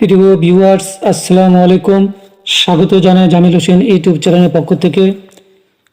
প্রিয় ভিউয়ার্স আসসালামু আলাইকুম। স্বাগত জানাই জামিল হোসেন ইউটিউব চ্যানেলের পক্ষ থেকে।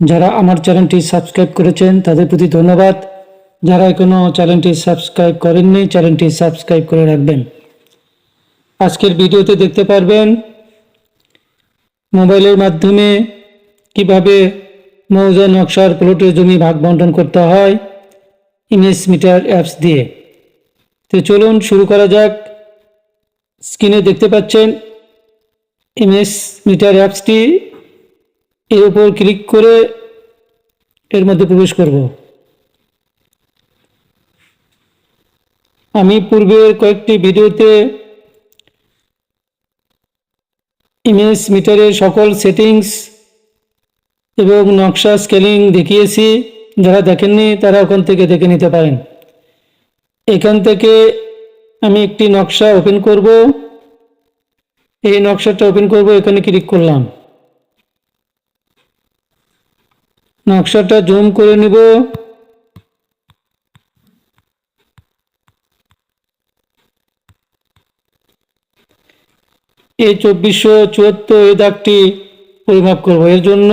যারা আমার চ্যানেলটি সাবস্ক্রাইব করেছেন, তাদের প্রতি ধন্যবাদ। যারা এখনও চ্যানেলটি সাবস্ক্রাইব করেননি, চ্যানেলটি সাবস্ক্রাইব করে রাখবেন। আজকের ভিডিওতে দেখতে পারবেন, মোবাইলের মাধ্যমে কীভাবে মৌজা নকশার প্লটের জমি ভাগ বন্টন করতে হয়, ইমেজ মিটার অ্যাপস দিয়ে। তো চলুন শুরু করা যাক। স্ক্রিনে দেখতে পাচ্ছেন ইমেজ মিটার অ্যাপসটি। এর উপর ক্লিক করে এর মধ্যে প্রবেশ করব। আমি পূর্বের কয়েকটি ভিডিওতে ইমেজ মিটারের সকল সেটিংস এবং নকশা স্কেলিং দেখিয়েছি। যারা দেখেননি, তারা ওখান থেকে দেখে নিতে পারেন। এখান থেকে আমি একটি নকশা ওপেন করব। এই নকশাটা ওপেন করব, এখানে ক্লিক করলাম। নকশাটা জুম করে নিব। এই চব্বিশশো চুয়াত্তর এই দাগটি পরিমাপ করব। এর জন্য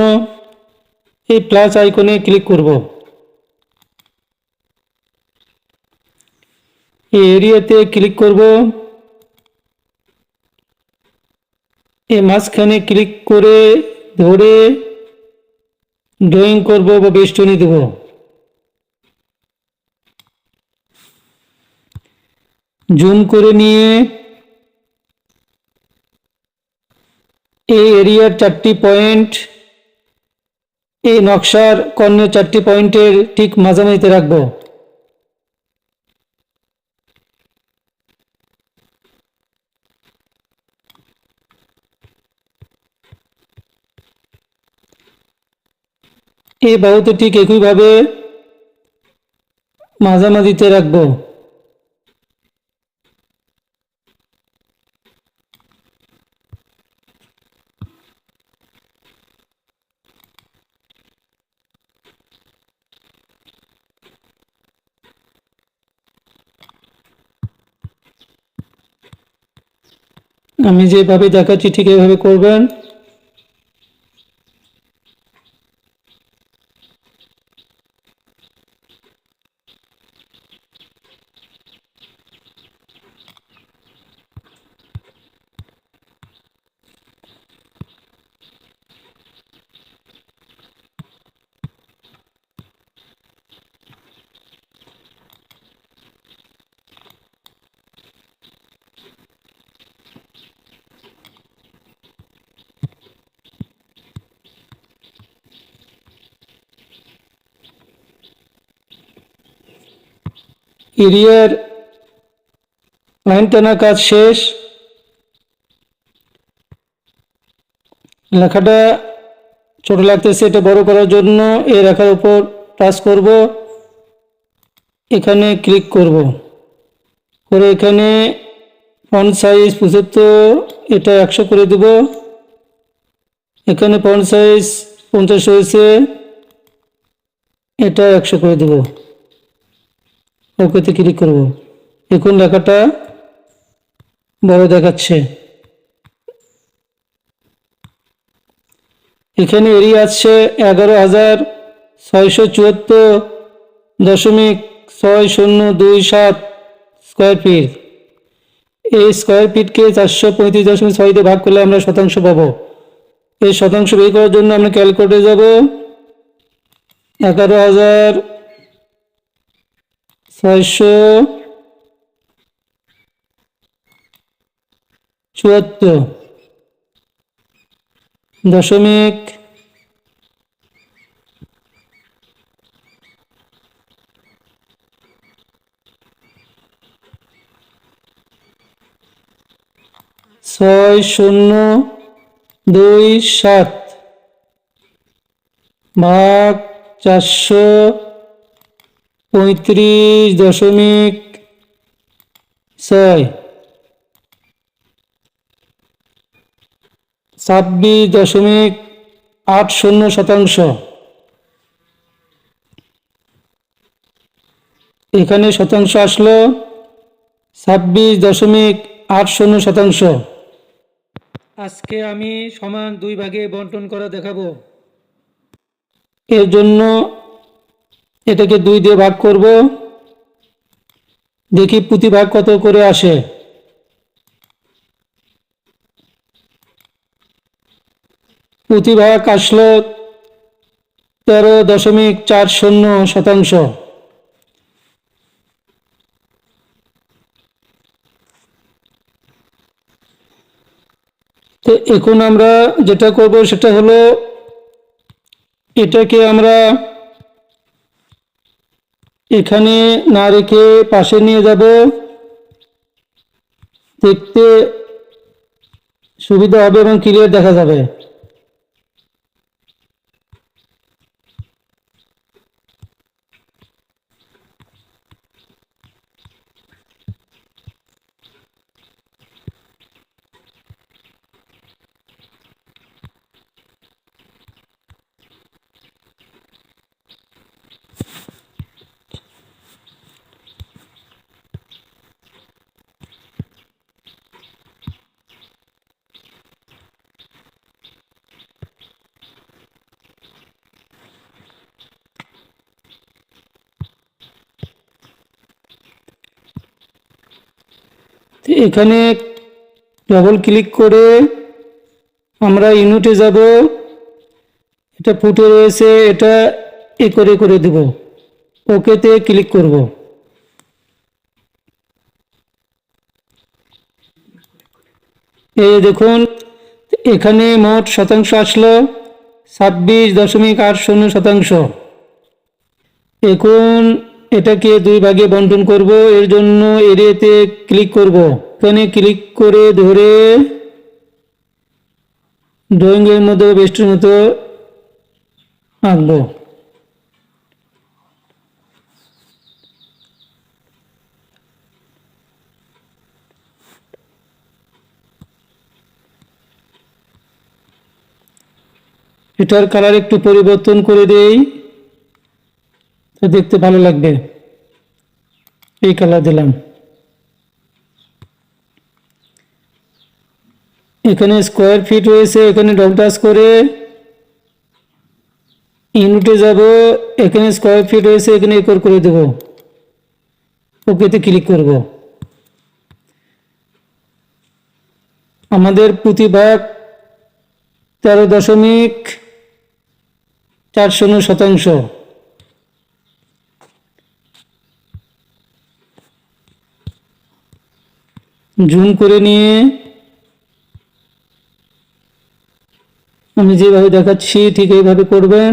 এই প্লাস আইকনে ক্লিক করব। এরিয়াতে ক্লিক করব। এই মাঝখানে ক্লিক করে ধরে ড্রয়িং করব বা বেষ্টনী দেব। জুম করে নিয়ে এই এরিয়ার চারটি পয়েন্ট এই নকশার কর্ণের চারটি পয়েন্টের ঠিক মাঝামাঝিতে রাখব। এই বাহুতে ঠিক একইভাবে মাঝামাঝিতে রাখব। আমি যেভাবে দেখাচ্ছি ঠিক এভাবে করবেন। এরিয়ার লাইন টানা কাজ শেষ। লেখাটা ছোট লাগতেছে, এটা বড় করার জন্য এই রেখার উপর টাচ করব। এখানে ক্লিক করব। করে এখানে ফন্ট সাইজ পঁচাত্তর, এটা একশো করে দেব। এখানে ফন্ট সাইজ পঞ্চাশ হয়েছে, এটা একশো করে দেবো। ওকেতে ক্লিক করব? এখন লেখাটা বড় দেখাচ্ছে? এখানে এরিয়া আছে এগারো হাজার ছয়শো চুয়াত্তর দশমিক ছয় শূন্য দুই সাত স্কোয়ার ফিট এই স্কোয়ার ফিটকে চারশো পঁয়ত্রিশ দশমিক ছয় দিয়ে ভাগ করলে আমরা শতাংশ পাবো। এই শতাংশ বের করার জন্য আমরা ক্যালকুলেটরে যাব এগারো হাজার ছয়শো চুয়াত্তর। দশমিক ছয় শূন্য দুই সাত। ভাগ চারশো পঁয়ত্রিশ দশমিক ছয়। ছাব্বিশ দশমিক আট শূন্য শতাংশ। এখানে শতাংশ আসলো ছাব্বিশ দশমিক আট শূন্য শতাংশ। আজকে আমি সমান দুই ভাগে বন্টন করা দেখাবো। এর জন্য এটাকে দুই দিয়ে ভাগ করব। দেখি প্রতি ভাগ কত করে আসে। প্রতি ভাগ আসলো তেরো দশমিক চার শূন্য শতাংশ। তো এখন আমরা যেটা করব সেটা হলো এটাকে আমরা এখানে না রেখে পাশে নিয়ে যাব। দেখতে সুবিধা হবে এবং ক্লিয়ার দেখা যাবে। তো এখানে ডবল ক্লিক করে আমরা ইউনিটে যাব। এটা ফুটে রয়েছে, এটা এ করে করে দেব। ওকেতে ক্লিক করব। এই দেখুন, এখানে মোট শতাংশ আসলো, ছাব্বিশ দশমিক আট শূন্য শতাংশ। এখন এটাকে দুই ভাগে বন্টন করব। এর জন্য এরিয়াতে ক্লিক করব। এখানে ক্লিক করে ধরে ড্রয়িংয়ের মতো বেস্টের মতো আঁকবো এটার কালার একটু পরিবর্তন করে দেই। তো দেখতে ভালো লাগবে। এই কালার দিলাম। এখানে স্কোয়ার ফিট রয়েছে, এখানে ডবল টাচ করে। ইউনিটে যাব, এখানে স্কোয়ার ফিট রয়েছে, এখানে একর করে দেব। ওকেতে ক্লিক করব। আমাদের প্রতিভাগ তেরো দশমিক চার শূন্য শতাংশ। জুম করে নিয়ে আমি যেভাবে দেখাচ্ছি ঠিক এইভাবে করবেন।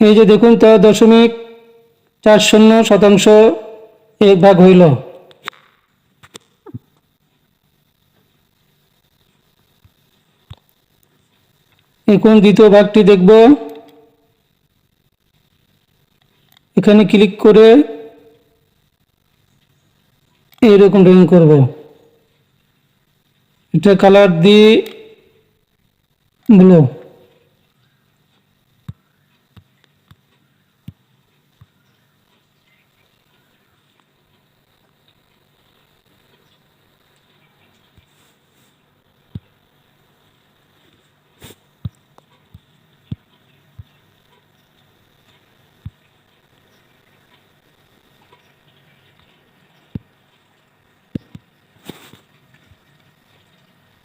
এই যে দেখুন, তেরো দশমিক চার শূন্য শতাংশ এক ভাগ হইল। এখন দ্বিতীয় ভাগটি দেখব? এখানে ক্লিক করে এইরকম ড্রয়িং করব। এটা কালার দিয়ে ব্লু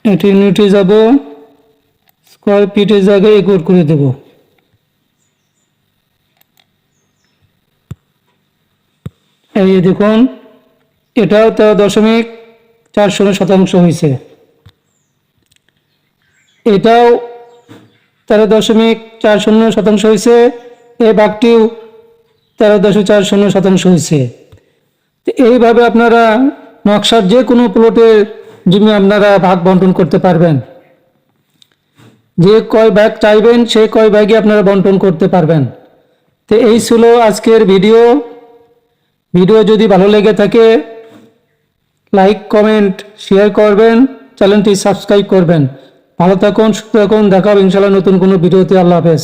এটি ইউনিটে যাব স্কোয়ার ফিটের জায়গায় একর করে দেব। এই দেখুন এটাও তেরো দশমিক চার শূন্য শতাংশ হয়েছে। এটাও তেরো দশমিক চার শূন্য শতাংশ হয়েছে, এই বাঘটিও তেরো দশমিক চার শূন্য শতাংশ হয়েছে। তো এইভাবে আপনারা নকশার যে কোনো প্লটের জমি আপনারা ভাগ বন্টন করতে পারবেন। যে কয় ব্যাগ চাইবেন সেই কয় ব্যাগে আপনারা বন্টন করতে পারবেন। তো এই ছিল আজকের ভিডিও। ভিডিও যদি ভালো লেগে থাকে, লাইক, কমেন্ট, শেয়ার করবেন, চ্যানেলটি সাবস্ক্রাইব করবেন। ভালো থাকুন, সুস্থ থাকুন, দেখা হবে ইনশাল্লাহ নতুন কোনো ভিডিওতে। আল্লাহ হাফেজ।